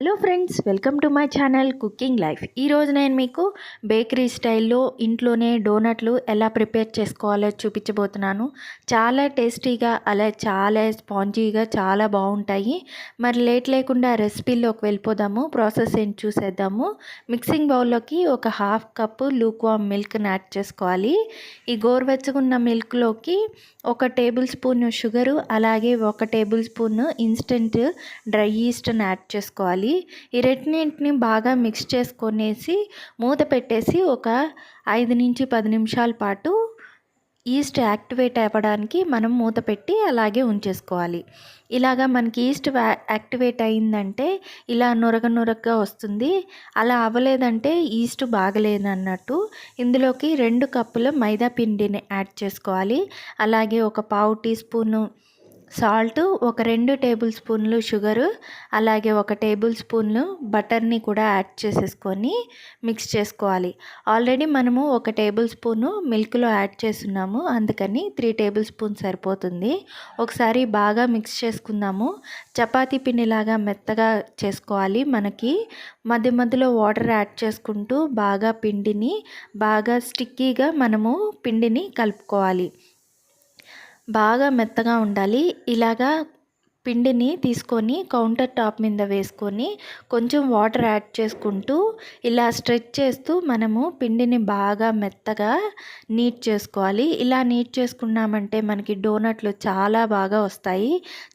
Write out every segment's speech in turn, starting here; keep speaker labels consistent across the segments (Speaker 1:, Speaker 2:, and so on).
Speaker 1: Hello friends welcome to my channel cooking life. ఈరోజు నేను మీకు బేకరీ స్టైల్లో ఇంట్లోనే డోనట్లు ఎలా ప్రిపేర్ చేసుకోవాలో చూపించబోతున్నాను. చాలా టేస్టీగా అలా చాలా స్పాంజీగా చాలా బాగుంటాయి. మరి లేట్ లేకుండా రెసిపీలోకి వెళ్ళిపోదాము. ప్రాసెస్ ఏంటి చూసేద్దాము. మిక్సింగ్ బౌల్లోకి ఒక హాఫ్ కప్పు లూక్వామ్ మిల్క్ని యాడ్ చేసుకోవాలి. ఈ గోరువెచ్చగున్న మిల్క్లోకి ఒక టేబుల్ స్పూన్ షుగరు అలాగే ఒక టేబుల్ స్పూన్ ఇన్స్టెంట్ డ్రై ఈస్ట్ని యాడ్ చేసుకోవాలి. ఈ రెండింటిని బాగా మిక్స్ చేసుకొనేసి మూత పెట్టేసి ఒక ఐదు నుంచి పది నిమిషాల పాటు ఈస్ట్ యాక్టివేట్ అవ్వడానికి మనం మూత పెట్టి అలాగే ఉంచేసుకోవాలి. ఇలాగా మనకి ఈస్ట్ యాక్టివేట్ అయిందంటే ఇలా నురగ నురగగా వస్తుంది. అలా అవ్వలేదంటే ఈస్ట్ బాగలేదన్నట్టు. ఇందులోకి రెండు కప్పుల మైదా పిండిని యాడ్ చేసుకోవాలి. అలాగే ఒక పావు టీ స్పూను సాల్ట్ ఒక రెండు టేబుల్ స్పూన్లు షుగరు అలాగే ఒక టేబుల్ స్పూన్లు బటర్ని కూడా యాడ్ చేసేసుకొని మిక్స్ చేసుకోవాలి. ఆల్రెడీ మనము ఒక టేబుల్ స్పూను మిల్క్లో యాడ్ చేస్తున్నాము అందుకని త్రీ టేబుల్ స్పూన్ సరిపోతుంది. ఒకసారి బాగా మిక్స్ చేసుకుందాము. చపాతీ పిండిలాగా మెత్తగా చేసుకోవాలి మనకి. మధ్య మధ్యలో వాటర్ యాడ్ చేసుకుంటూ బాగా పిండిని బాగా స్టిక్కీగా మనము పిండిని కలుపుకోవాలి. బాగా మెత్తగా ఉండాలి. ఇలాగా పిండిని తీసుకొని కౌంటర్ టాప్ మీద వేసుకొని కొంచెం వాటర్ యాడ్ చేసుకుంటూ ఇలా స్ట్రెచ్ చేస్తూ మనము పిండిని బాగా మెత్తగా నీట్ చేసుకోవాలి. ఇలా నీట్ చేసుకున్నామంటే మనకి డోనట్లు చాలా బాగా వస్తాయి.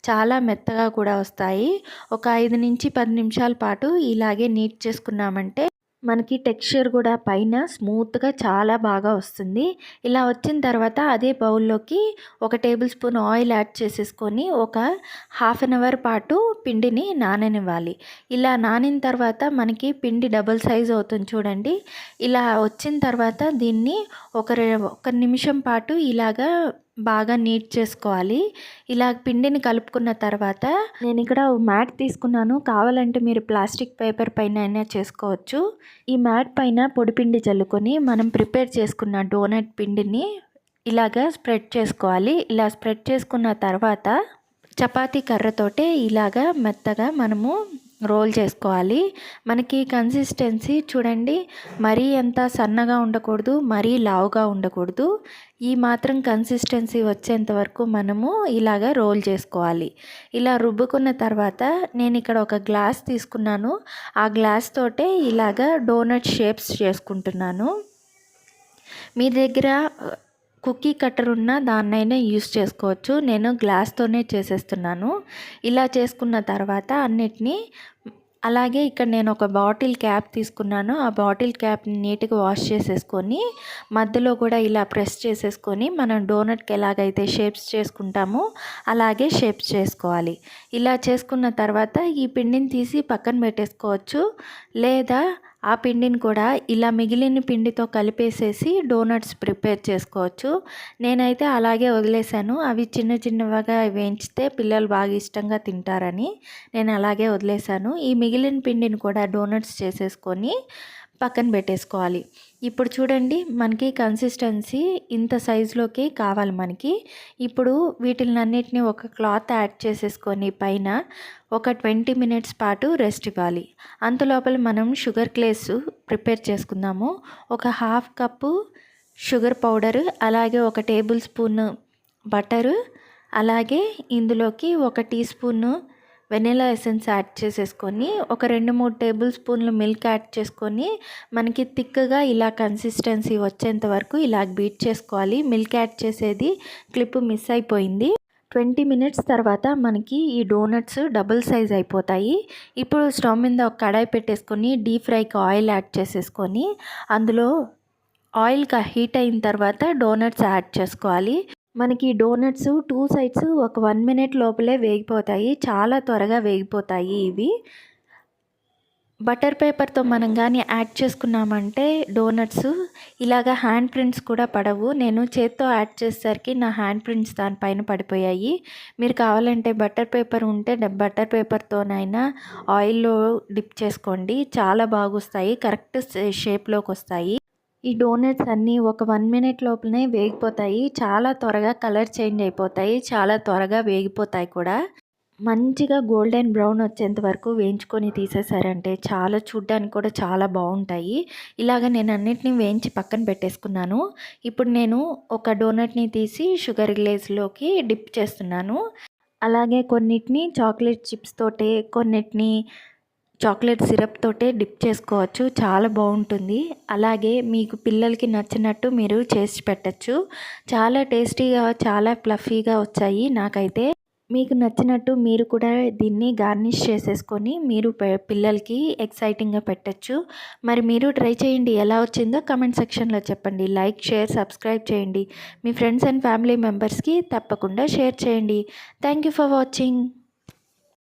Speaker 1: చాలా మెత్తగా కూడా వస్తాయి. ఒక ఐదు నుంచి పది నిమిషాల పాటు ఇలాగే నీట్ చేసుకున్నామంటే మనకి టెక్స్చర్ కూడా పైన స్మూత్గా చాలా బాగా వస్తుంది. ఇలా వచ్చిన తర్వాత అదే బౌల్లోకి ఒక టేబుల్ స్పూన్ ఆయిల్ యాడ్ చేసేసుకొని ఒక హాఫ్ అన్ అవర్ పాటు పిండిని నాననివ్వాలి. ఇలా నానిన తర్వాత మనకి పిండి డబుల్ సైజ్ అవుతుంది చూడండి. ఇలా వచ్చిన తర్వాత దీన్ని ఒక ఒక నిమిషం పాటు ఇలాగా బాగా నీట్ చేసుకోవాలి. ఇలా పిండిని కలుపుకున్న తర్వాత నేను ఇక్కడ మ్యాట్ తీసుకున్నాను. కావాలంటే మీరు ప్లాస్టిక్ పేపర్ పైన అయినా చేసుకోవచ్చు. ఈ మ్యాట్ పైన పొడిపిండి చల్లుకొని మనం ప్రిపేర్ చేసుకున్న డోనట్ పిండిని ఇలాగా స్ప్రెడ్ చేసుకోవాలి. ఇలా స్ప్రెడ్ చేసుకున్న తర్వాత చపాతీ కర్రతోటే ఇలాగా మెత్తగా మనము రోల్ చేసుకోవాలి. మనకి కన్సిస్టెన్సీ చూడండి మరీ ఎంత సన్నగా ఉండకూడదు మరీ లావుగా ఉండకూడదు. ఈ మాత్రం కన్సిస్టెన్సీ వచ్చేంత వరకు మనము ఇలాగ రోల్ చేసుకోవాలి. ఇలా రుబ్బుకున్న తర్వాత నేను ఇక్కడ ఒక గ్లాస్ తీసుకున్నాను. ఆ గ్లాస్ తోటే ఇలాగ డోనట్ షేప్స్ చేసుకుంటున్నాను. మీ దగ్గర కుక్కీ కట్టర్ ఉన్న దాన్నైనా యూస్ చేసుకోవచ్చు. నేను గ్లాస్తోనే చేసేస్తున్నాను. ఇలా చేసుకున్న తర్వాత అన్నిటినీ అలాగే ఇక్కడ నేను ఒక బాటిల్ క్యాప్ తీసుకున్నాను. ఆ బాటిల్ క్యాప్ని నీట్గా వాష్ చేసేసుకొని మధ్యలో కూడా ఇలా ప్రెస్ చేసేసుకొని మనం డోనట్కి ఎలాగైతే షేప్స్ చేసుకుంటామో అలాగే షేప్స్ చేసుకోవాలి. ఇలా చేసుకున్న తర్వాత ఈ పిండిని తీసి పక్కన పెట్టేసుకోవచ్చు. లేదా ఆ పిండిని కూడా ఇలా మిగిలిన పిండితో కలిపేసేసి డోనట్స్ ప్రిపేర్ చేసుకోవచ్చు. నేనైతే అలాగే వదిలేసాను అవి చిన్న చిన్నవిగా వేయించితే పిల్లలు బాగా ఇష్టంగా తింటారని నేను అలాగే వదిలేసాను ఈ మిగిలిన పిండిని కూడా డోనట్స్ చేసేసుకొని పక్కన పెట్టేసుకోవాలి. ఇప్పుడు చూడండి మనకి కన్సిస్టెన్సీ ఇంత సైజులోకి కావాలి మనకి. ఇప్పుడు వీటిని అన్నిటిని ఒక క్లాత్ యాడ్ చేసేసుకొని పైన ఒక ట్వంటీ మినిట్స్ పాటు రెస్ట్ ఇవ్వాలి. అంతలోపల మనం షుగర్ క్లేస్ ప్రిపేర్ చేసుకుందాము. ఒక హాఫ్ కప్పు షుగర్ పౌడర్ అలాగే ఒక టేబుల్ స్పూన్ బటరు అలాగే ఇందులోకి ఒక teaspoon vanilla essence add చేసేసుకొని ఒక రెండు మూడు టేబుల్ స్పూన్లు మిల్క్ యాడ్ చేసుకొని మనకి థిక్గా ఇలా కన్సిస్టెన్సీ వచ్చేంత వరకు ఇలా బీట్ చేసుకోవాలి. మిల్క్ యాడ్ చేసేది క్లిప్ మిస్ అయిపోయింది. ట్వంటీ మినిట్స్ తర్వాత మనకి ఈ డోనట్స్ డబుల్ సైజ్ అయిపోతాయి. ఇప్పుడు స్టవ్ మీద ఒక కడాయి పెట్టేసుకొని డీప్ ఫ్రైకి ఆయిల్ యాడ్ చేసేసుకొని అందులో ఆయిల్ హీట్ అయిన తర్వాత డోనట్స్ యాడ్ చేసుకోవాలి. మనకి డోనట్స్ టూ సైడ్స్ ఒక వన్ మినిట్ లోపలే వేగిపోతాయి. చాలా త్వరగా వేగిపోతాయి ఇవి. బటర్ పేపర్తో మనం కానీ యాడ్ చేసుకున్నామంటే డోనట్స్ ఇలాగ హ్యాండ్ ప్రింట్స్ కూడా పడవు. నేను చేత్తో యాడ్ చేసేసరికి నా హ్యాండ్ ప్రింట్స్ దానిపైన పడిపోయాయి. మీరు కావాలంటే బటర్ పేపర్ ఉంటే బటర్ పేపర్తోనైనా ఆయిల్లో డిప్ చేసుకోండి. చాలా బాగొస్తాయి. కరెక్ట్ షేప్లోకి వస్తాయి ఈ డోనట్స్ అన్నీ ఒక వన్ మినిట్ లోపలనే వేగిపోతాయి. చాలా త్వరగా కలర్ చేంజ్ అయిపోతాయి. చాలా త్వరగా వేగిపోతాయి కూడా. మంచిగా గోల్డెన్ బ్రౌన్ వచ్చేంత వరకు వేయించుకొని తీసేసారంటే చాలా చూడ్డానికి కూడా చాలా బాగుంటాయి. ఇలాగ నేను అన్నిటిని వేయించి పక్కన పెట్టేసుకున్నాను. ఇప్పుడు నేను ఒక డోనట్ని తీసి షుగర్ గ్లేజ్లోకి డిప్ చేస్తున్నాను. అలాగే కొన్నిటిని చాక్లెట్ చిప్స్ తోటే కొన్నిటిని చాక్లెట్ సిరప్ తోటే డిప్ చేసుకోవచ్చు. చాలా బాగుంటుంది. అలాగే మీకు పిల్లలకి నచ్చినట్టు మీరు చేసి పెట్టచ్చు. చాలా టేస్టీగా చాలా ఫ్లఫీగా వచ్చాయి నాకైతే. మీకు నచ్చినట్టు మీరు కూడా దీన్ని గార్నిష్ చేసేసుకొని మీరు పిల్లలకి ఎక్సైటింగ్గా పెట్టచ్చు. మరి మీరు ట్రై చేయండి. ఎలా వచ్చిందో కమెంట్ సెక్షన్లో చెప్పండి. లైక్ షేర్ సబ్స్క్రైబ్ చేయండి. మీ ఫ్రెండ్స్ అండ్ ఫ్యామిలీ మెంబర్స్కి తప్పకుండా షేర్ చేయండి. Thank you for watching.